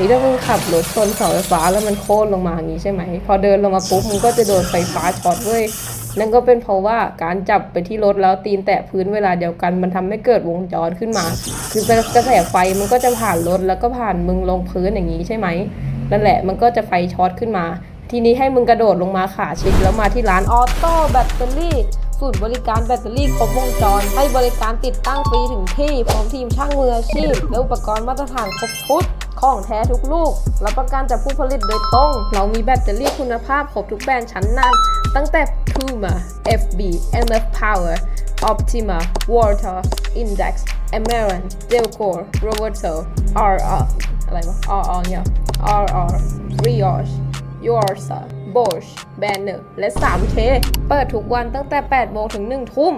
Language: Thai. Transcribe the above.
ฮ้ยถ้ามึงขับรถชนเสาไฟฟ้าแล้วมันโค่นลงมาอย่างนี้ใช่ไหม พอเดินลงมาปุ๊บมึงก็จะโดนไฟฟ้าช็อตเว้ยนั่นก็เป็นเพราะว่าการจับไปที่รถแล้วตีนแตะพื้นเวลาเดียวกัน มันทำให้เกิดวงจรขึ้นมา คือกระแสไฟมันก็จะผ่านรถแล้วก็ผ่านมึงลงพื้นอย่างนี้ใช่ไหมนั่นแหละมันก็จะไฟช็อตขึ้นมา ทีนี้ให้มึงกระโดดลงมาขาชิดแล้วมาที่ร้านออโต้แบตเตอรี่ศูนย์บริการแบตเตอรี่ครบวงจร ให้บริการติดตั้งฟรีถึงที่พร้อมทีมช่างมืออาชีพและอุปกรณ์มาตรฐานครบชุด ของแท้ทุกลูก รับประกันจากผู้ผลิตโดยตรง เรามีแบตเตอรี่คุณภาพครบทุกแบรนด์ชั้นนำตั้งแต่ Puma, FB, MF Power, Optima, Water, Index, Amaran, Delcor, Roberto, RR อะไรวะ RR เนี่ย RR, Rios, Yorsa, Bosch, Banner และ 3K เปิดทุกวันตั้งแต่ 8 โมงถึง 1 ทุ่ม